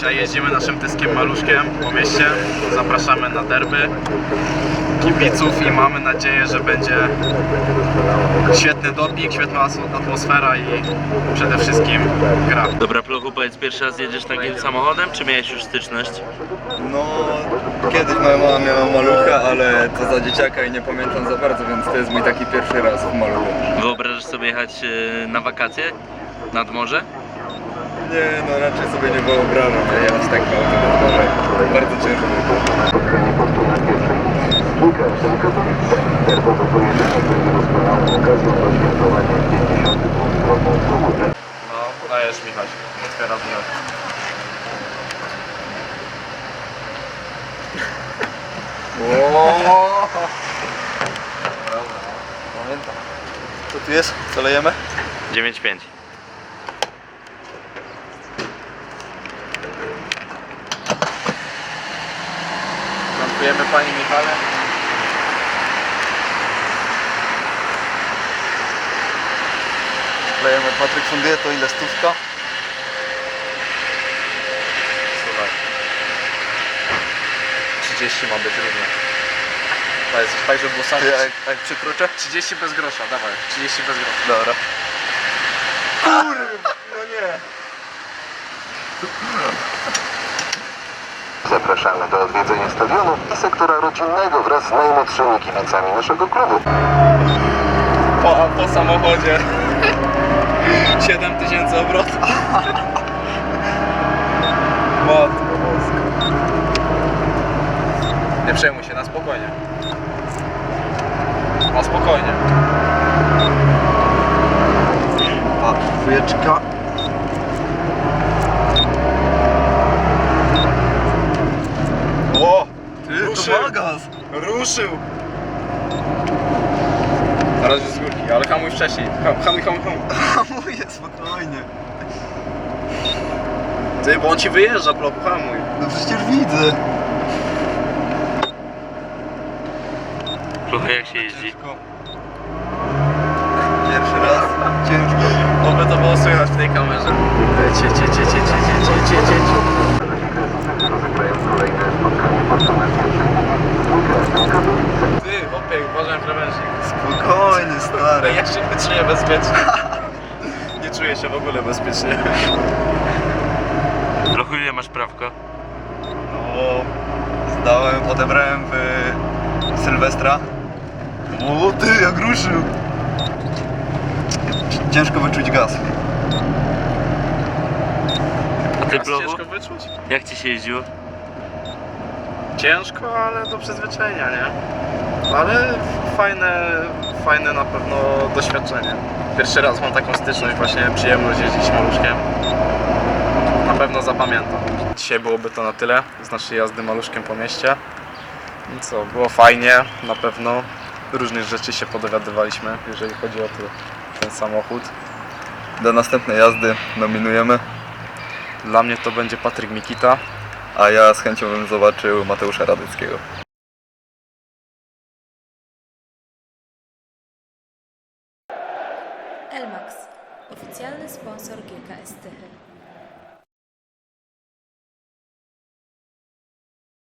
Dzisiaj jeździmy naszym tyskiem maluszkiem po mieście. Zapraszamy na derby kibiców i mamy nadzieję, że będzie świetny doping, świetna atmosfera i przede wszystkim gra. Dobra, Plochu, powiedz, pierwszy raz jedziesz takim samochodem, czy miałeś już styczność? No, kiedyś moja mama miała malucha, ale to za dzieciaka i nie pamiętam za bardzo, więc to jest mój taki pierwszy raz w maluchu. Wyobrażasz sobie jechać e, na wakacje nad morze? Nie, no raczej sobie nie wyobrażam jechać tak na autobus, bardzo ciężko. No, dajesz Michał. Otwieram wino. Pamiętam. Co tu jest? Co lejemy? 9,5. Dziękujemy Pani Michale. Lejemy Patryk Funduje, to ile stówka? Słuchaj. 30 ma być równo. To jest tak, żeby było sam. Ty, jak, jak przykroczę? 30 bez grosza, dawaj. 30 bez grosza. Dobra. Kurwa, no nie. Zapraszamy do odwiedzenia stadionu i sektora rodzinnego wraz z najmłodszymi kibicami naszego klubu. Po, po samochodzie. 7000 obrotów. Matko boska. Nie przejmuj się, na spokojnie. Na spokojnie. A, dwójeczka. O! Ty, Magaz! Ruszył! Na razie z górki, ale hamuj wcześniej. Ham- Hamuj, hamuj, hamuj. Spokojnie. Ty, bo on ci wyjeżdża, bloku, hamuj. No przecież widzę. Plochu, jak się jeździ? Ciężko. Czuję bezpiecznie. Nie czuję się w ogóle bezpiecznie. Plochu, ile masz prawko? No, zdałem, odebrałem w Sylwestra. O ty, jak ruszył. Ciężko wyczuć gaz. A ty, ciężko wyczuć? Jak ci się jeździło? Ciężko, ale do przyzwyczajenia, nie? Ale fajne, fajne na pewno doświadczenie. Pierwszy raz mam taką styczność, właśnie przyjemność jeździć maluszkiem. Na pewno zapamiętam. Dzisiaj byłoby to na tyle z naszej jazdy maluszkiem po mieście. I co, było fajnie, na pewno. Różnych rzeczy się podowiadywaliśmy, jeżeli chodzi o ten, ten samochód. Do następnej jazdy nominujemy, Dla mnie to będzie Patryk Mikita. a ja z chęcią bym zobaczył Mateusza Radyckiego. oficjalny sponsor GKS Tychy.